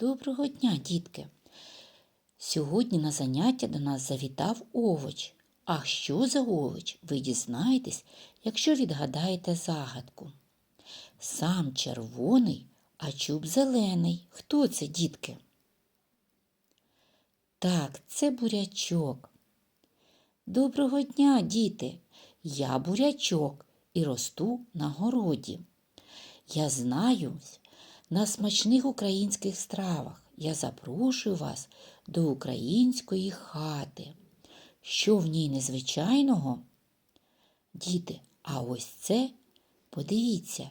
Доброго дня, дітки! Сьогодні на заняття до нас завітав овоч. А що за овоч, ви дізнаєтесь, якщо відгадаєте загадку. Сам червоний, а чуб зелений. Хто це, дітки? Так, це бурячок. Доброго дня, діти! Я бурячок і росту на городі. Я знаю на смачних українських стравах. Я запрошую вас до української хати. Що в ній незвичайного? Діти, а ось це, подивіться,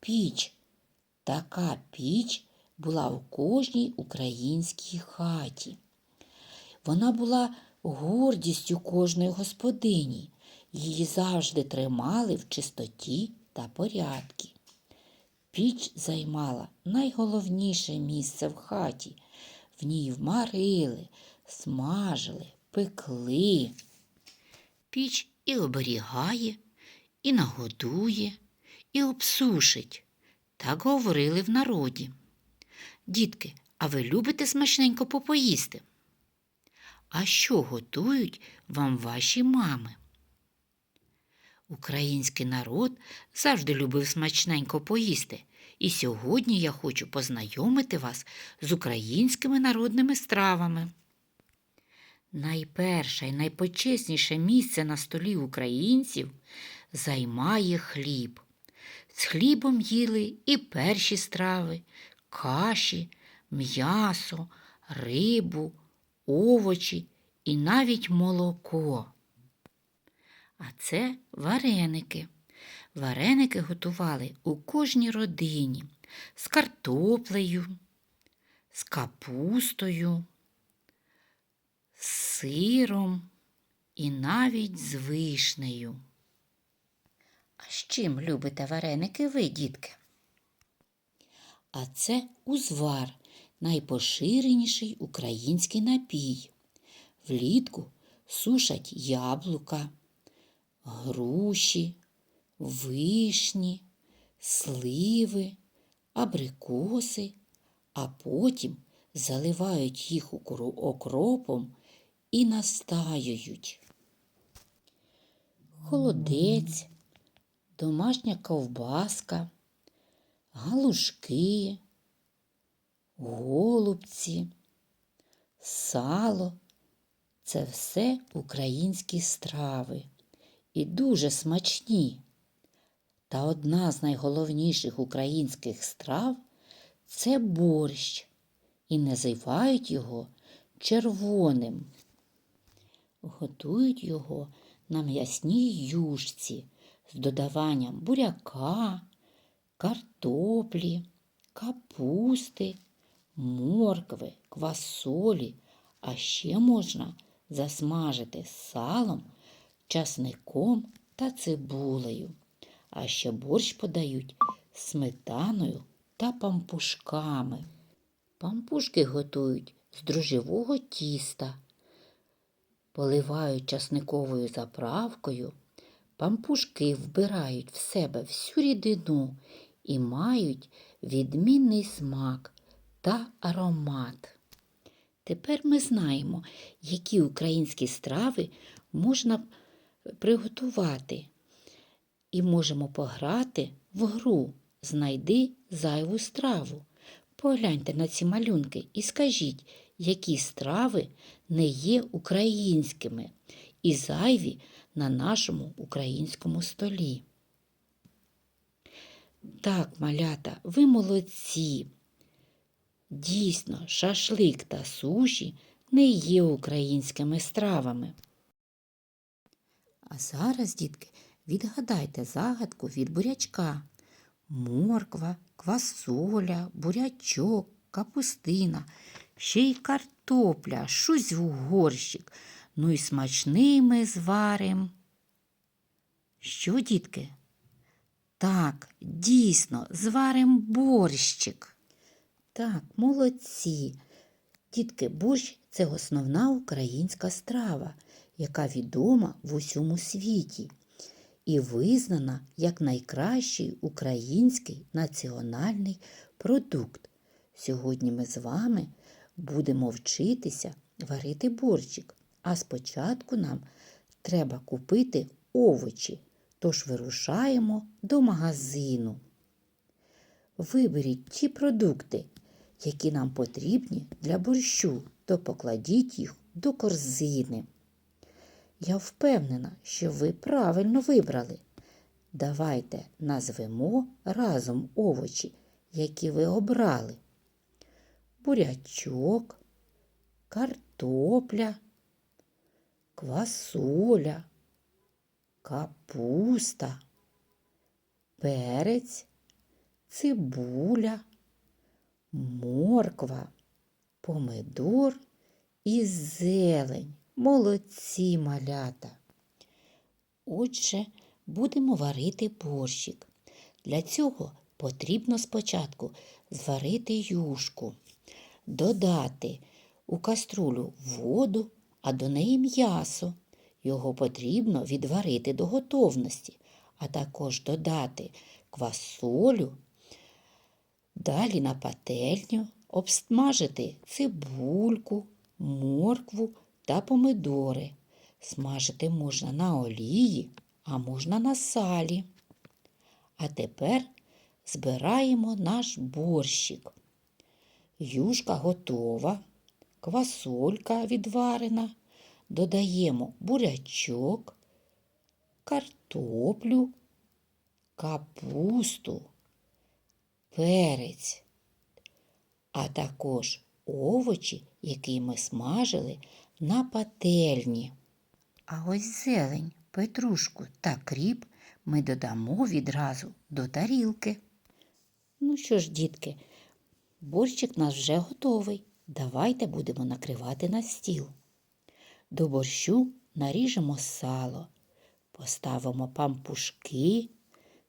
піч. Така піч була у кожній українській хаті. Вона була гордістю кожної господині. Її завжди тримали в чистоті та порядку. Піч займала найголовніше місце в хаті. В ній вмарили, смажили, пекли. Піч і оберігає, і нагодує, і обсушить. Так говорили в народі. Дітки, а ви любите смачненько попоїсти? А що готують вам ваші мами? Український народ завжди любив смачненько поїсти, і сьогодні я хочу познайомити вас з українськими народними стравами. Найперше і найпочесніше місце на столі українців займає хліб. З хлібом їли і перші страви, каші, м'ясо, рибу, овочі і навіть молоко. А це вареники. Вареники готували у кожній родині з картоплею, з капустою, з сиром і навіть з вишнею. А з чим любите вареники ви, дітки? А це узвар, найпоширеніший український напій. Влітку сушать яблука, груші, вишні, сливи, абрикоси, а потім заливають їх окропом і настаюють. Холодець, домашня ковбаска, галушки, голубці, сало це все українські страви і дуже смачні. Та одна з найголовніших українських страв це борщ, і називають його червоним. Готують його на м'ясній юшці з додаванням буряка, картоплі, капусти, моркви, квасолі, а ще можна засмажити салом, часником та цибулею. А ще борщ подають сметаною та пампушками. Пампушки готують з дрожжевого тіста, поливають часниковою заправкою, пампушки вбирають в себе всю рідину і мають відмінний смак та аромат. Тепер ми знаємо, які українські страви можна приготувати, і можемо пограти в гру Знайди зайву страву. Погляньте на ці малюнки і скажіть, які страви не є українськими і зайві на нашому українському столі. Так, малята, ви молодці. Дійсно, шашлик та суші не є українськими стравами. А зараз, дітки, відгадайте загадку від бурячка. Морква, квасоля, бурячок, капустина, ще й картопля, щось в горщик. Ну і смачний ми зварим. Що, дітки? Так, дійсно, зварим борщик. Так, молодці. Дітки, борщ це основна українська страва, яка відома в усьому світі і визнана як найкращий український національний продукт. Сьогодні ми з вами будемо вчитися варити борщик, а спочатку нам треба купити овочі, тож вирушаємо до магазину. Виберіть ті продукти, які нам потрібні для борщу, то покладіть їх до корзини. Я впевнена, що ви правильно вибрали. Давайте назвемо разом овочі, які ви обрали. Бурячок, картопля, квасоля, капуста, перець, цибуля, морква, помидор і зелень. Молодці малята. Отже, будемо варити борщик. Для цього потрібно спочатку зварити юшку, додати у каструлю воду, а до неї м'ясо. Його потрібно відварити до готовності, а також додати квасолю, далі на пательню обсмажити цибульку, моркву та помидори. Смажити можна на олії, а можна на салі. А тепер збираємо наш борщик. Юшка готова, квасолька відварена. Додаємо бурячок, картоплю, капусту, перець, а також овочі, які ми смажили на пательні. А ось зелень, петрушку та кріп ми додамо відразу до тарілки. Ну що ж, дітки, борщик наш вже готовий. Давайте будемо накривати на стіл. До борщу наріжемо сало, поставимо пампушки,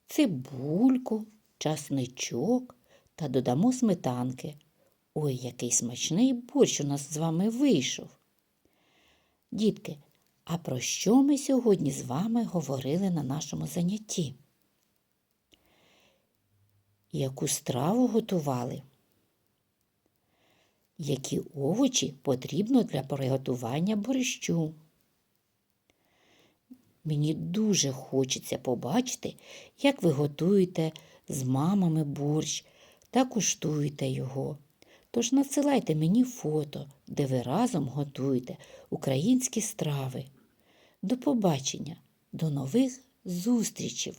цибульку, часничок та додамо сметанки. Ой, який смачний борщ у нас з вами вийшов. Дітки, а про що ми сьогодні з вами говорили на нашому занятті? Яку страву готували? Які овочі потрібно для приготування борщу? Мені дуже хочеться побачити, як ви готуєте з мамами борщ та куштуєте його. Тож надсилайте мені фото, де ви разом готуєте українські страви. До побачення, до нових зустрічей!